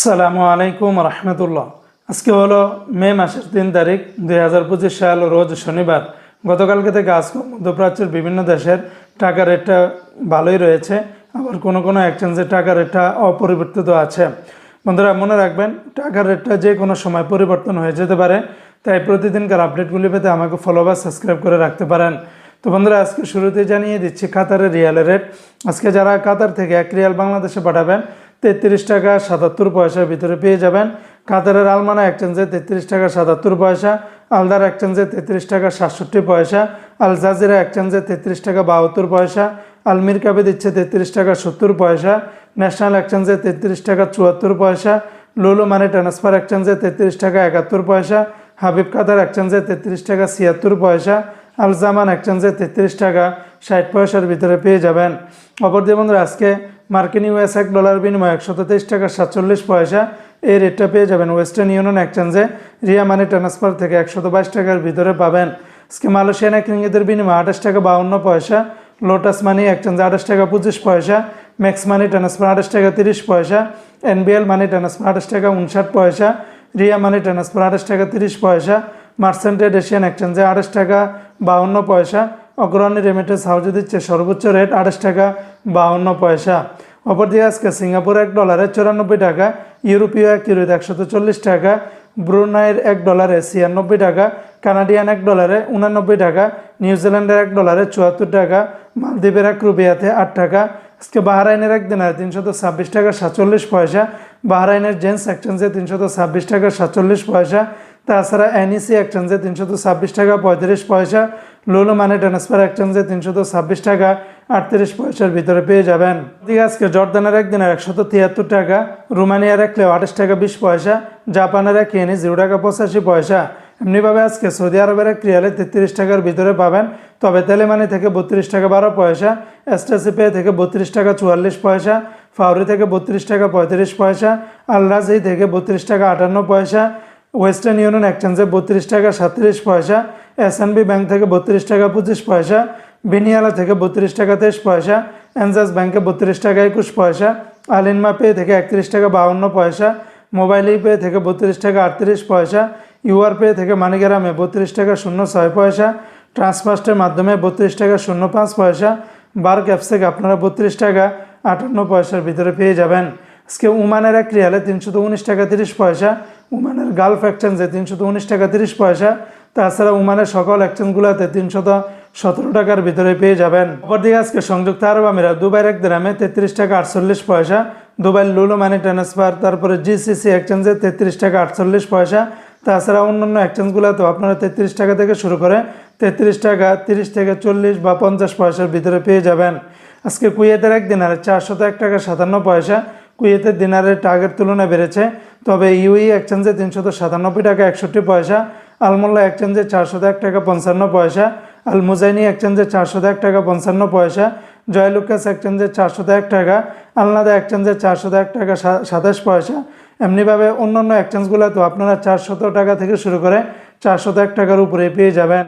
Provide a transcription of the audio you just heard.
আসসালামু আলাইকুম রহমতুল্লাহ। আজকে হলো মে মাসের তিন তারিখ, দুই হাজার পঁচিশ সাল, রোজ শনিবার। গতকালকে থেকে আজকে মধ্যপ্রাচ্যের বিভিন্ন দেশের টাকা রেটটা ভালোই রয়েছে, আবার কোনো কোনো এক্সচেঞ্জের টাকা রেটটা অপরিবর্তিত আছে। বন্ধুরা, মনে রাখবেন, টাকার রেটটা যে কোনো সময় পরিবর্তন হয়ে যেতে পারে, তাই প্রতিদিনকার আপডেটগুলি পেতে আমাকে ফলো বা সাবস্ক্রাইব করে রাখতে পারেন। তো বন্ধুরা, আজকে শুরুতে জানিয়ে দিচ্ছি, কাতারের রিয়ালের রেট আজকে যারা কাতার থেকে এক রিয়াল বাংলাদেশে পাঠাবেন তেত্রিশ টাকা সাতাত্তর পয়সার ভিতরে পেয়ে যাবেন। কাতারের আলমানা এক্সচেঞ্জে তেত্রিশ টাকা সাতাত্তর পয়সা, আলদার এক্সচেঞ্জে তেত্রিশ টাকা সাতষট্টি পয়সা, আল জাজিরা এক্সচেঞ্জে তেত্রিশ টাকা বাহাত্তর পয়সা আলমির কাবে দিচ্ছে তেত্রিশ টাকা সত্তর পয়সা, ন্যাশনাল এক্সচেঞ্জে তেত্রিশ টাকা চুয়াত্তর পয়সা, লুলু মানি ট্রান্সফার এক্সচেঞ্জে তেত্রিশ টাকা একাত্তর পয়সা, হাবিব কাতার এক্সচেঞ্জে তেত্রিশ টাকা ছিয়াত্তর পয়সা, আল জামান এক্সচেঞ্জে তেত্রিশ টাকা ষাট পয়সার ভিতরে পেয়ে যাবেন। অপরদিকে বন্ধুরা, আজকে মার্কিন ইউএস এক ডলার বিনিময় একশত তেইশ টাকা সাতচল্লিশ পয়সা এই রেটটা পেয়ে যাবেন ওয়েস্টার্ন ইউনিয়ন এক্সচেঞ্জে। রিয়া মানি ট্রান্সফার থেকে একশত বাইশ টাকার ভিতরে পাবেন। আজকে মালয়েশিয়ান এক রিঙ্গিতের বিনিময় আঠাশ টাকা বাউন্ন পয়সা, লোটাস মানি এক্সচেঞ্জে আঠাশ টাকা পঁচিশ পয়সা, ম্যাক্স মানি ট্রান্সফার আঠাশ টাকা তিরিশ পয়সা, এনবিএল মানি ট্রান্সফার আঠাশ টাকা উনষাট পয়সা, রিয়া মানি ট্রান্সফার আঠাশ টাকা তিরিশ পয়সা, মার্সেন্টেড এশিয়ান এক্সচেঞ্জে আঠাশ টাকা বাউন্ন পয়সা অগ্রণী রেমিটেন্স হাউজে দিচ্ছে সর্বোচ্চ রেট আঠাশ টাকা বাউন্ন পয়সা। অপরদিকে আজকে সিঙ্গাপুর এক ডলারে চুরানব্বই টাকা, ইউরোপীয় এক ইউরোতে একশত চল্লিশ টাকা, ব্রুনাইয়ের এক ডলারে ছিয়ানব্বই টাকা, কানাডিয়ান এক ডলারে উনানব্বই টাকা নিউজিল্যান্ডের এক ডলারে চুয়াত্তর টাকা, মালদ্বীপের এক রুপিয়াতে আট টাকা। আজকে বাহরাইনের এক দিনারে তিনশত ছাব্বিশ টাকা সাতচল্লিশ পয়সা, বাহরাইনের জেন্স এক্সচেঞ্জে তিনশত ছাব্বিশ টাকা সাতচল্লিশ পয়সা তাছাড়া এনইসি এক্সচেঞ্জে তিনশত ছাব্বিশ টাকা, পঁয়ত্রিশ পয়সা লোলো মানে ট্রান্সফার এক্সচেঞ্জে তিনশত ছাব্বিশ টাকা, আটত্রিশ পয়সার ভিতরে পেয়ে যাবেন। দিকে আজকে জর্দানের একদিনের একশত তিয়াত্তর টাকা, রোমানিয়ার এক লেও আঠাশ টাকা বিশ পয়সা, জাপানের এক ইয়েনি জিরো টাকা পঁচাশি পয়সা। এমনিভাবে আজকে সৌদি আরবের এক রিয়ালে তেত্রিশ টাকার ভিতরে পাবেন, তবে তেলেমানি থেকে বত্রিশ টাকা বারো পয়সা এসটাসি পে থেকে বত্রিশ টাকা চুয়াল্লিশ পয়সা, ফাউরি থেকে বত্রিশ টাকা পঁয়ত্রিশ পয়সা আলরাজি থেকে বত্রিশ টাকা আটান্ন পয়সা ওয়েস্টার্ন ইউনিয়ন এক্সচেঞ্জে বত্রিশ টাকা সাতত্রিশ পয়সা। এসএনবি ব্যাংক থেকে বত্রিশ টাকা, পঁচিশ পয়সা। বিনিয়ালা থেকে বত্রিশ টাকা, তেইশ পয়সা। এনজাস ব্যাংকে বত্রিশ টাকা, একুশ পয়সা। আলিনমা পে থেকে একত্রিশ টাকা, বাউন্ন পয়সা। মোবাইল পে থেকে বত্রিশ টাকা, আটত্রিশ পয়সা। ইউআর পে থেকে মানিগ্রামে বত্রিশ টাকা, শূন্য ছয় পয়সা। ট্রান্সফার্স্টের মাধ্যমে বত্রিশ টাকা, শূন্য পাঁচ পয়সা। বার্ক অ্যাপস থেকে আপনারা বত্রিশ টাকা, আটান্ন পয়সার ভিতরে পেয়ে যাবেন। আজকে উমানের এক রিয়ালে তিনশত উনিশ টাকা, তিরিশ পয়সা। উমানের গালফ এক্সচেঞ্জে তিনশত উনিশ টাকা, তিরিশ পয়সা। তাছাড়া উমানের সকল এক্সচেঞ্জগুলোতে তিনশত সতেরো টাকার ভিতরে পেয়ে যাবেন। অপরদিকে আজকে সংযুক্ত আরব আমিরাত, দুবাইয়ের এক গ্রামে তেত্রিশ টাকা আটচল্লিশ পয়সা দুবাই লুলো মানি ট্রান্সফার, তারপরে জিসিসি এক্সচেঞ্জে তেত্রিশ টাকা আটচল্লিশ পয়সা। তাছাড়া অন্যান্য এক্সচেঞ্জগুলোতেও আপনারা তেত্রিশ টাকা থেকে শুরু করে তেত্রিশ টাকা, তিরিশ থেকে চল্লিশ বা পঞ্চাশ পয়সার ভিতরে পেয়ে যাবেন। আজকে কুয়েতের একদিন আর চারশত এক টাকা সাতান্ন পয়সা কুয়েতের দিনারের টার্গেট তুলনায় বেড়েছে। তবে ইউই এক্সচেঞ্জে তিনশত সাতানব্বই টাকা একষট্টি পয়সা, আলমোল্লা এক্সচেঞ্জে চারশত এক টাকা পঞ্চান্ন পয়সা আল মুজাইনি এক্সচেঞ্জে চারশত এক টাকা পঞ্চান্ন পয়সা, জয়লুকাস এক্সচেঞ্জে চারশত এক টাকা, আলনাদা এক্সচেঞ্জে চারশত এক টাকা সাতাশ পয়সা। এমনিভাবে অন্যান্য এক্সচেঞ্জগুলোতেও আপনারা চারশত টাকা থেকে শুরু করে চারশত এক টাকার উপরে পেয়ে যাবেন।